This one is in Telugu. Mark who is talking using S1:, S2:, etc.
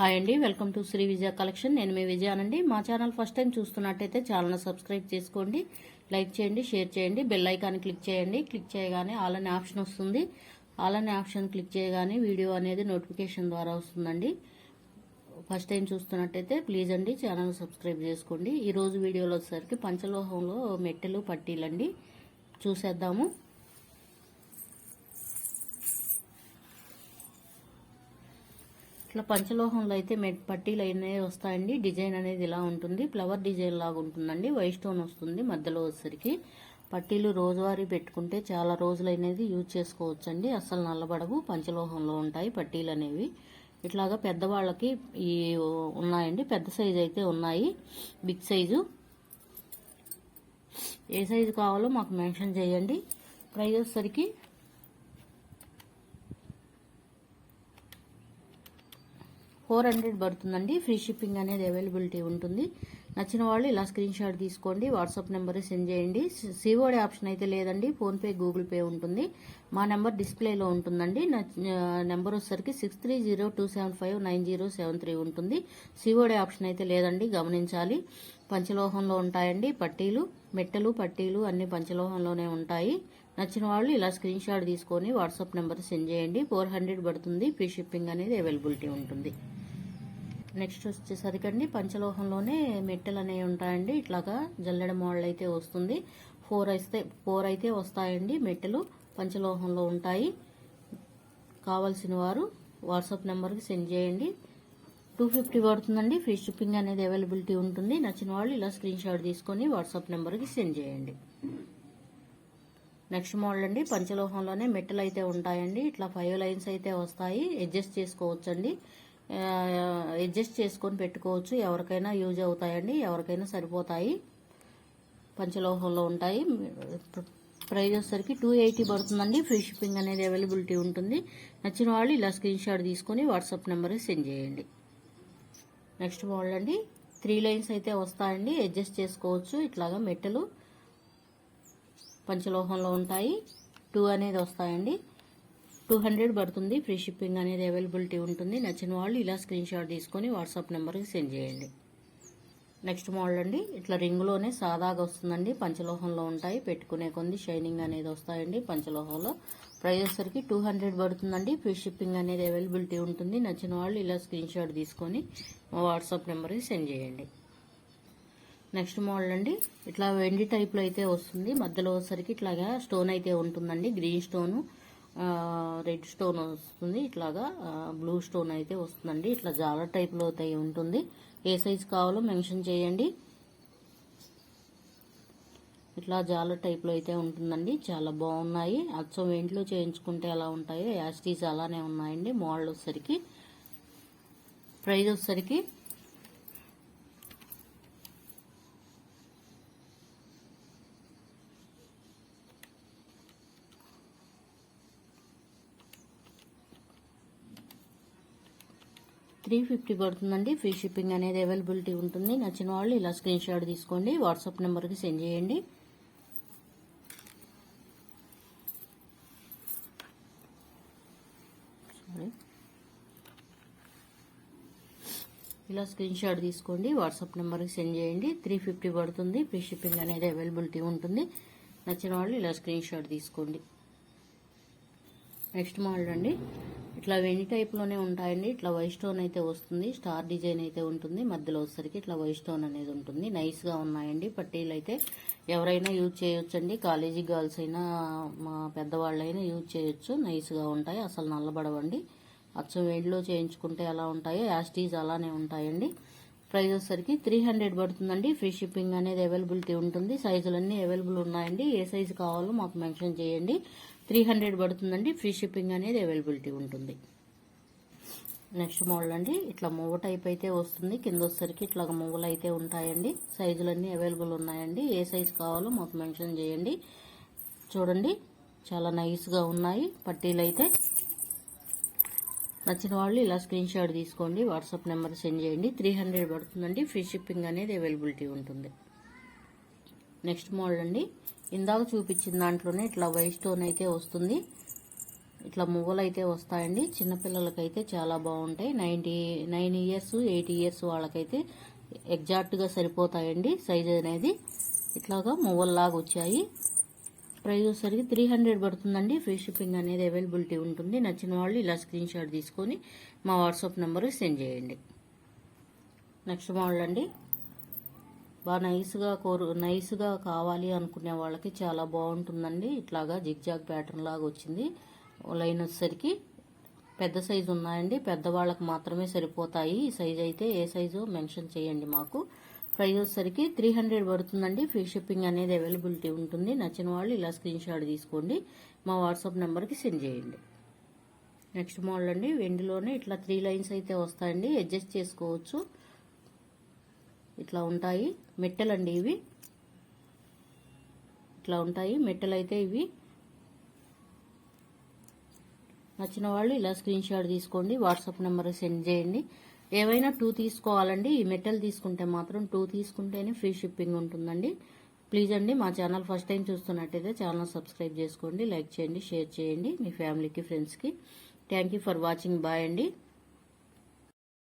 S1: హాయ్ అండి welcome to Shri Vijaya collection. నేను మీ విజయానండి మా ఛానల్ ఫస్ట్ టైం చూస్తున్నట్టయితే ఛానల్ సబ్స్క్రైబ్ చేసుకోండి లైక్ చేయండి షేర్ చేయండి బెల్ ఐకాన్ క్లిక్ చేయండి. క్లిక్ చేయగానే ఆల్ అనే ఆప్షన్ వస్తుంది. ఆల్ అనే ఆప్షన్ క్లిక్ చేయగానే వీడియో అనేది నోటిఫికేషన్ ద్వారా వస్తుందండి. ఫస్ట్ టైం చూస్తున్నట్టయితే ప్లీజ్ అండి ఛానల్ సబ్స్క్రైబ్ చేసుకోండి. ఈరోజు వీడియోలో వచ్చేసరికి పంచలోహంలో మెట్టెలు పట్టీలండి. చూసేద్దాము. ఇట్లా పంచలోహంలో అయితే మెట్ పట్టీలు అనేవి వస్తాయండి. డిజైన్ అనేది ఇలా ఉంటుంది. ఫ్లవర్ డిజైన్ లాగా ఉంటుందండి. వైట్ స్టోన్ వస్తుంది మధ్యలో వచ్చేసరికి. పట్టీలు రోజువారీ పెట్టుకుంటే చాలా రోజులు అనేది యూజ్ చేసుకోవచ్చండి. అస్సలు నల్లబడవు. పంచలోహంలో ఉంటాయి పట్టీలు అనేవి. ఇట్లాగా పెద్దవాళ్ళకి ఈ ఉన్నాయండి. పెద్ద సైజు అయితే ఉన్నాయి. Big size. ఏ సైజు కావాలో మాకు మెన్షన్ చేయండి. ప్రైస్ వచ్చేసరికి ఫోర్ హండ్రెడ్ పడుతుందండి. ఫ్రీ షిప్పింగ్ అనేది అవైలబిలిటీ ఉంటుంది. నచ్చిన వాళ్ళు ఇలా స్క్రీన్ షాట్ తీసుకోండి వాట్సాప్ నెంబర్ సెండ్ చేయండి. సిఓడి ఆప్షన్ అయితే లేదండి. ఫోన్పే గూగుల్ పే ఉంటుంది. మా నెంబర్ డిస్ప్లేలో ఉంటుందండి. నెంబర్ వచ్చేసరికి six three zero two seven five nine zero seven three ఉంటుంది. సిఓడి ఆప్షన్ అయితే లేదండి. గమనించాలి. పంచలోహంలో ఉంటాయండి. పట్టీలు మెట్టలు పట్టీలు అన్ని పంచలోహంలోనే ఉంటాయి. నచ్చిన వాళ్ళు ఇలా స్క్రీన్ షాట్ తీసుకొని వాట్సాప్ నెంబర్ సెండ్ చేయండి. ఫోర్ హండ్రెడ్ పడుతుంది. ఫ్రీ షిప్పింగ్ అనేది అవైలబిలిటీ ఉంటుంది. నెక్స్ట్ వచ్చేసరికి అండి పంచలోహంలోనే మెట్టెలు అనేవి ఉంటాయండి. ఇట్లాగా జల్లెడ మోడల్ అయితే వస్తుంది. ఫోర్ అయితే ఫోర్ అయితే వస్తాయండి మెట్టెలు పంచలోహంలో ఉంటాయి. కావాల్సిన వారు వాట్సాప్ నెంబర్కి సెండ్ చేయండి. టూ ఫిఫ్టీ పడుతుందండి. ఫ్రీ షిప్పింగ్ అనేది అవైలబిలిటీ ఉంటుంది. నచ్చిన వాళ్ళు ఇలా స్క్రీన్ షాట్ తీసుకొని వాట్సాప్ నెంబర్కి సెండ్ చేయండి. నెక్స్ట్ మోడల్ అండి. పంచలోహంలోనే మెట్టలు అయితే ఉంటాయండి. ఇట్లా ఫైవ్ లైన్స్ అయితే వస్తాయి. అడ్జస్ట్ చేసుకోవచ్చండి. అడ్జస్ట్ చేసుకొని పెట్టుకోవచ్చు. ఎవరికైనా యూజ్ అవుతాయండి ఎవరికైనా సరిపోతాయి. పంచలోహంలో ఉంటాయి. ప్రైజ్ వచ్చేసరికి టూ ఎయిటీ పడుతుందండి. ఫ్రీ షిప్పింగ్ అనేది అవైలబిలిటీ ఉంటుంది. నచ్చిన వాళ్ళు ఇలా స్క్రీన్ షాట్ తీసుకొని వాట్సాప్ నెంబర్కి సెండ్ చేయండి. నెక్స్ట్ మోడల్ అండి. త్రీ లైన్స్ అయితే వస్తాయండి. అడ్జస్ట్ చేసుకోవచ్చు. ఇట్లాగా మెట్టలు పంచలోహంలో ఉంటాయి. టూ అనేది వస్తాయండి. టూ హండ్రెడ్ పడుతుంది. ఫ్రీ షిప్పింగ్ అనేది అవైలబిలిటీ ఉంటుంది. నచ్చిన వాళ్ళు ఇలా స్క్రీన్ షాట్ తీసుకొని వాట్సాప్ నెంబర్కి సెండ్ చేయండి. నెక్స్ట్ మోడల్ అండి. ఇట్లా రింగులోనే సాదాగా వస్తుందండి. పంచలోహంలో ఉంటాయి. పెట్టుకునే కొంది షైనింగ్ అనేది వస్తాయండి. పంచలోహంలో ప్రైస్ వచ్చరికి టూ హండ్రెడ్ పడుతుందండి. ఫ్రీ షిప్పింగ్ అనేది అవైలబిలిటీ ఉంటుంది. నచ్చిన వాళ్ళు ఇలా స్క్రీన్ షాట్ తీసుకొని మా వాట్సాప్ నెంబర్కి సెండ్ చేయండి. నెక్స్ట్ మోడల్ అండి. ఇట్లా వెండి టైప్లో అయితే వస్తుంది. మధ్యలో వచ్చేసరికి ఇట్లాగా స్టోన్ అయితే ఉంటుందండి. Green stone. రెడ్ స్టోన్ వస్తుంది ఇట్లాగా. బ్లూ స్టోన్ అయితే వస్తుందండి. ఇట్లా జాలర్ టైప్లో అయితే ఉంటుంది. ఏ సైజ్ కావాలో మెన్షన్ చేయండి. ఇట్లా జాలర్ టైప్లో అయితే ఉంటుందండి. చాలా బాగున్నాయి. అచ్చం ఇంట్లో చేయించుకుంటే ఎలా ఉంటాయో యాస్టీస్ అలానే ఉన్నాయండి. మోడల్ వచ్చేసరికి ప్రైజ్ వచ్చేసరికి త్రీ ఫిఫ్టీ పడుతుందండి. ఫ్రీ షిప్పింగ్ అనేది అవైలబిలిటీ ఉంటుంది. నచ్చిన వాళ్ళు ఇలా స్క్రీన్ షాట్ తీసుకోండి. వాట్సాప్ నెంబర్కి సెండ్ చేయండి. ఇలా స్క్రీన్ షాట్ తీసుకోండి. వాట్సాప్ నెంబర్కి సెండ్ చేయండి. త్రీ ఫిఫ్టీ పడుతుంది. ఫ్రీ షిప్పింగ్ అనేది అవైలబిలిటీ ఉంటుంది. నచ్చిన వాళ్ళు ఇలా స్క్రీన్ షాట్ తీసుకోండి. నెక్స్ట్ మోడల్ అండి. ఇట్లా వెండి టైప్లోనే ఉంటాయండి. ఇట్లా వైట్ స్టోన్ అయితే వస్తుంది. స్టార్ డిజైన్ అయితే ఉంటుంది. మధ్యలో వచ్చేసరికి ఇట్లా వైట్ స్టోన్ అనేది ఉంటుంది. నైస్గా ఉన్నాయండి. పట్టీలు అయితే ఎవరైనా యూజ్ చేయొచ్చండి. కాలేజీ గర్ల్స్ అయినా మా పెద్దవాళ్ళైనా యూజ్ చేయొచ్చు. నైస్గా ఉంటాయి. అసలు నల్లబడవండి. అచ్చం వేడిలో చేయించుకుంటే ఎలా ఉంటాయో యాస్టీజ్ అలానే ఉంటాయండి. ప్రైస్ వచ్చేసరికి త్రీ హండ్రెడ్ పడుతుందండి. ఫ్రీ షిప్పింగ్ అనేది అవైలబిలిటీ ఉంటుంది. సైజులన్నీ అవైలబుల్ ఉన్నాయండి. ఏ సైజు కావాలో మాకు మెన్షన్ చేయండి. త్రీ హండ్రెడ్ పడుతుందండి. ఫ్రీ షిప్పింగ్ అనేది అవైలబిలిటీ ఉంటుంది. నెక్స్ట్ మోడల్ అండి. ఇట్లా మూవ టైప్ అయితే వస్తుంది. కింద వచ్చేసరికి ఇట్లా మూవలు అయితే ఉంటాయండి. సైజులన్నీ అవైలబుల్ ఉన్నాయండి. ఏ సైజు కావాలో మాకు మెన్షన్ చేయండి. చూడండి. చాలా నైస్గా ఉన్నాయి పట్టీలు అయితే. నచ్చిన వాళ్ళు ఇలా స్క్రీన్ షాట్ తీసుకోండి. వాట్సాప్ నెంబర్ సెండ్ చేయండి. త్రీ హండ్రెడ్ పడుతుందండి. ఫ్రీ షిప్పింగ్ అనేది అవైలబిలిటీ ఉంటుంది. నెక్స్ట్ మోడల్ అండి. ఇందాక చూపించిన దాంట్లోనే ఇట్లా వైట్ స్టోన్ అయితే వస్తుంది. ఇట్లా మువ్వలు అయితే వస్తాయండి చిన్నపిల్లలకైతే చాలా బాగుంటాయి. Ninety nine years eight years వాళ్ళకైతే ఎగ్జాక్ట్గా సరిపోతాయండి సైజ్ అనేది. ఇట్లాగా మువ్వల్లాగా వచ్చాయి. ప్రైస్ వచ్చేసరికి త్రీ హండ్రెడ్ పడుతుందండి. ఫ్రీ షిప్పింగ్ అనేది అవైలబిలిటీ ఉంటుంది. నచ్చిన వాళ్ళు ఇలా స్క్రీన్ షాట్ తీసుకొని మా వాట్సాప్ నెంబర్ సెండ్ చేయండి. నెక్స్ట్ మోడల్ అండి. బాగా నైస్గా కోరు నైస్గా కావాలి అనుకునే వాళ్ళకి చాలా బాగుంటుందండి. ఇట్లాగా జిగ్జాగ్ ప్యాటర్న్ లాగా వచ్చింది. లైన్ వచ్చేసరికి పెద్ద సైజు ఉన్నాయండి. పెద్దవాళ్ళకి మాత్రమే సరిపోతాయి. ఈ సైజ్ అయితే ఏ సైజు మెన్షన్ చేయండి మాకు. ప్రైస్ వచ్చేసరికి త్రీ హండ్రెడ్ పడుతుందండి. ఫ్రీ షిప్పింగ్ అనేది అవైలబిలిటీ ఉంటుంది. నచ్చిన వాళ్ళు ఇలా స్క్రీన్ షాట్ తీసుకోండి. మా వాట్సాప్ నెంబర్కి సెండ్ చేయండి. నెక్స్ట్ మోడల్ అండి. వెండిలోనే ఇట్లా త్రీ లైన్స్ అయితే వస్తాయండి. అడ్జస్ట్ చేసుకోవచ్చు. ఇట్లా ఉంటాయి. మెట్టలండి ఇవి. ఇట్లా ఉంటాయి. మెట్టలైతే అయితే ఇవి. నచ్చిన వాళ్ళు ఇలా స్క్రీన్ షాట్ తీసుకోండి వాట్సాప్ నెంబర్ సెండ్ చేయండి. ఏవైనా టూ తీసుకోవాలండి ఈ మెటల్ తీసుకుంటే మాత్రం టూ తీసుకుంటేనే ఫ్రీ షిప్పింగ్ ఉంటుందండి. ప్లీజ్ అండి మా ఛానల్ ఫస్ట్ టైం చూస్తున్నట్టయితే ఛానల్ సబ్స్క్రైబ్ చేసుకోండి లైక్ చేయండి షేర్ చేయండి మీ ఫ్యామిలీకి ఫ్రెండ్స్కి. Thank you for watching bye అండి.